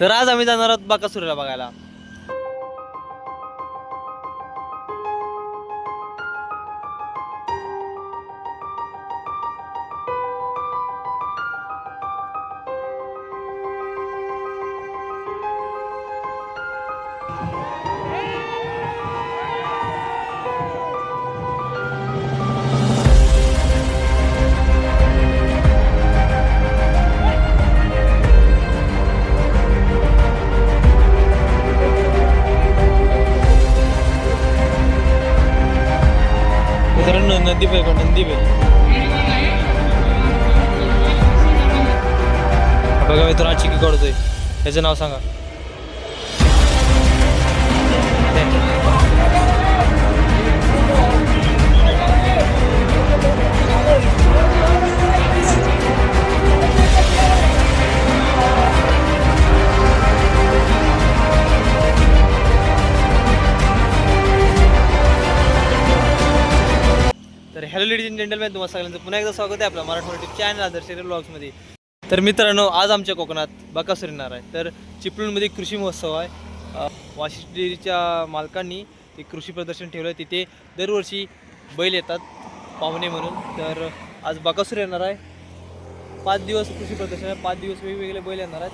तर आज आम्ही जाणार आहोत बाकासुरीला बघायला. बघा मित्रांनो चिकी काढतोय. त्याचं नाव सांगा. तर हॅलो लेडीज अँड जेंटलमॅन तुम्हाला सगळ्यांचं पुन्हा एकदा स्वागत आहे आपल्या मराठी युट्यूब चॅनल आदर्श ब्लॉग्समध्ये तर मित्रांनो आज आमच्या कोकणात बकासूर येणार आहे. तर चिपळूणमध्ये कृषी महोत्सव आहे. अ, वाशिष्ठ डेअरीच्या मालकांनी ते कृषी प्रदर्शन ठेवलं आहे तिथे दरवर्षी बैल येतात पाहुणे म्हणून. तर आज बकासूर येणार आहे. पाच दिवस कृषी प्रदर्शन आहे. पाच दिवस वेगवेगळे बैल येणार आहेत.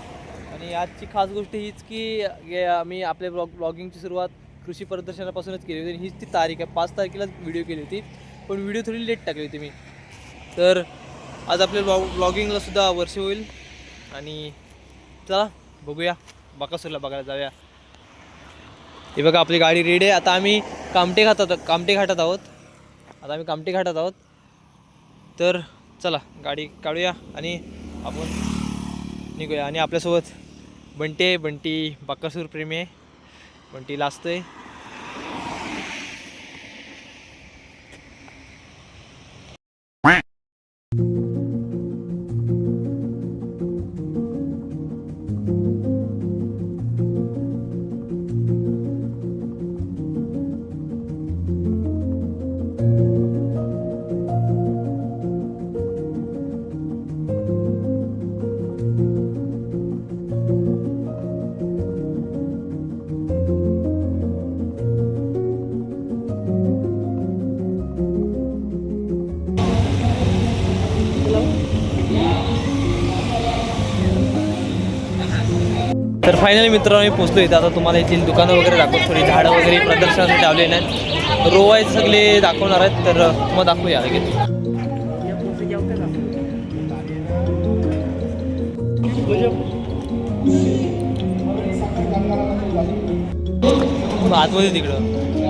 आणि आजची खास गोष्ट हीच की आम्ही आपल्या ब्लॉग ब्लॉगिंगची सुरुवात कृषी प्रदर्शनापासूनच केली होती. आणि हीच ती तारीख आहे. पाच तारखेलाच व्हिडिओ केली होती. पण व्हिडिओ थोडी लेट टाकली होती मी. तर आज आपल्या ब्लॉग ब्लॉगिंगला सुद्धा वर्ष होईल. आणि चला बघूया. बाकासूरला बघायला जाऊया. हे बघा आपली गाडी रेडी आहे. आता आम्ही कामटे घाटात कामटे घाटात आहोत. आता आम्ही कामटे घाटात आहोत. तर चला गाडी काढूया आणि आपण निघूया. आणि आपल्यासोबत बंटी आहे. बंटी बाकासूर प्रेमी आहे. बंटी लाजतोय. तर फायनली मित्रांनो मी पोचलो इथं. आता तुम्हाला येथील दुकानं वगैरे दाखवतो. थोडी झाडं वगैरे प्रदर्शनासाठी लावले नाहीत. रोवाय सगळे दाखवणार आहेत. तर मग दाखवूया लगेच. आतमध्ये तिकडं.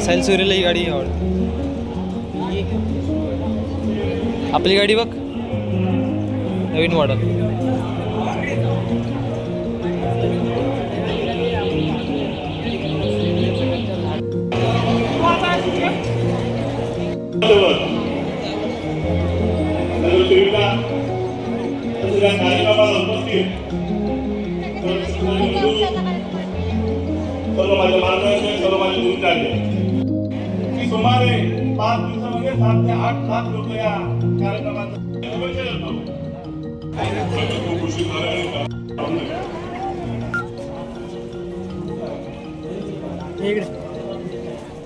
साईल सुरेला ही गाडी आवड आपली गाडी बघ. नवीन मॉडल. कार्यक्रमाला उपस्थित सर्व माझ्या मार्गदर्शन सर्व माझे गुरु झाले की सुमारे पाच दिवसामध्ये सात ते आठ लाख लोक या कार्यक्रमात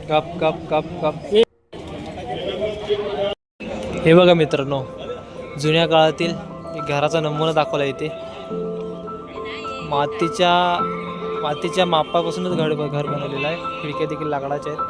कप कप कप कप. हे बघा मित्रांनो जुन्या काळातील घराचा नमुना दाखवला इथे. मातीच्या मातीच्या मापापासूनच घर घर बनवलेलं आहे. खिडक्या देखील लाकडाच्या आहेत.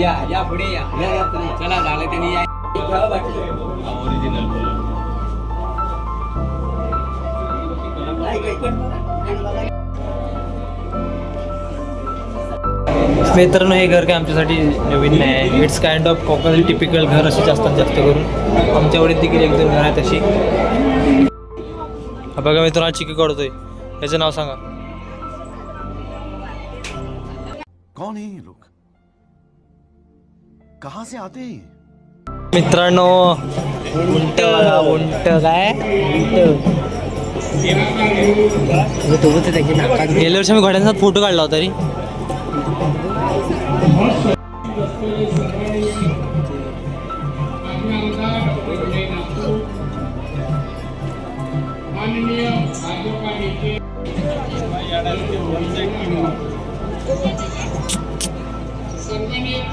या या पुढे या. चला झालं त्यांनी या. मित्रांनो हे घर काय आमच्यासाठी नवीन नाही आहे. It's kind of Konkan typical घर अशीच असतात जास्त करून. आमच्याकडे देखील एक दोन घर आहेत तशी हा बघा मित्रांनो चिकी काढतोय. याचं नाव सांगा. कौन है ये लोग? कहां से आते हैं ये? मित्रांनो उंट उंट काय? गेल्या वर्षी मी घोड्यांचा फोटो काढला होता रे.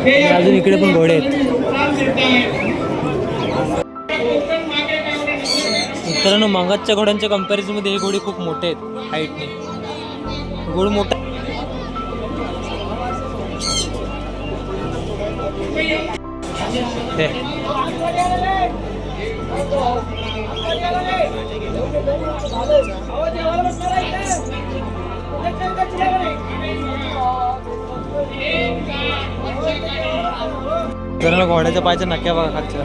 अजून इकडे पण घोडे आहेत. मित्रांनो मंगाच्या घोड्यांच्या comparison मध्ये हे घोडे खूप मोठे आहेत हाईटने घोड मोठा हे. मित्रांनो घोड्याच्या पायाच्या नक्या बघा खालच्या.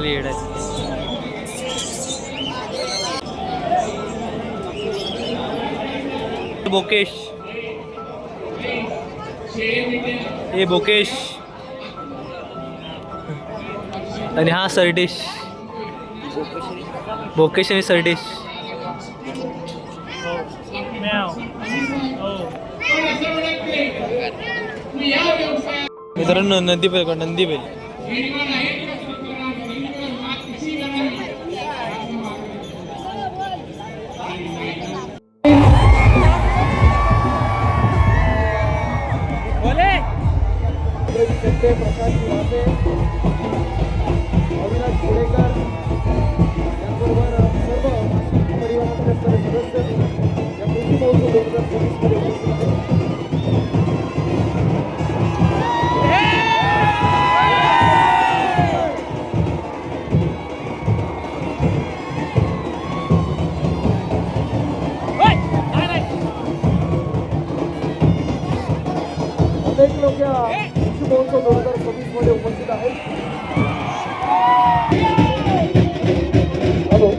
लीड आहे बोकेश. हे बोकेश. आणि हा सरडेश. आणि सरडेश मित्रांनो नंदी बैल नंदी बैल माझ्या कृषी महोत्सव दोन हजार सव्वीसमध्ये उपस्थित आहेत hello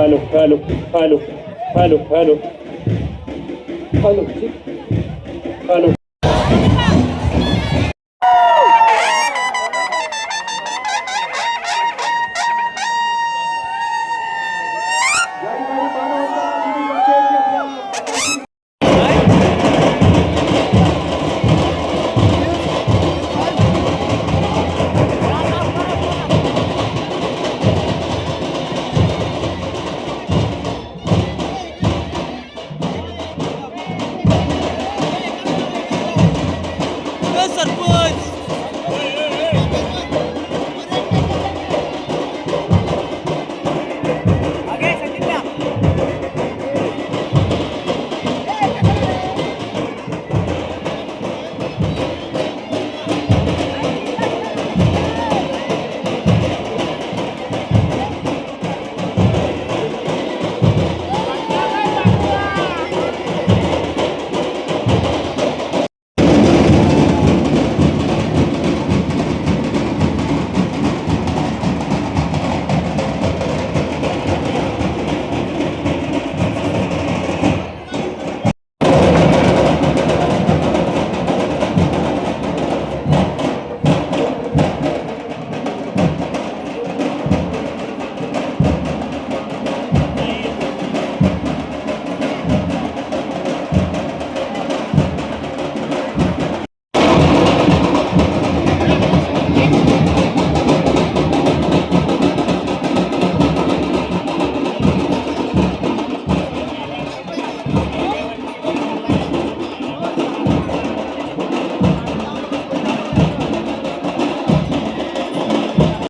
Alô, alô, alô, alô, alô. Alô, alô. Vamos, Sarpante!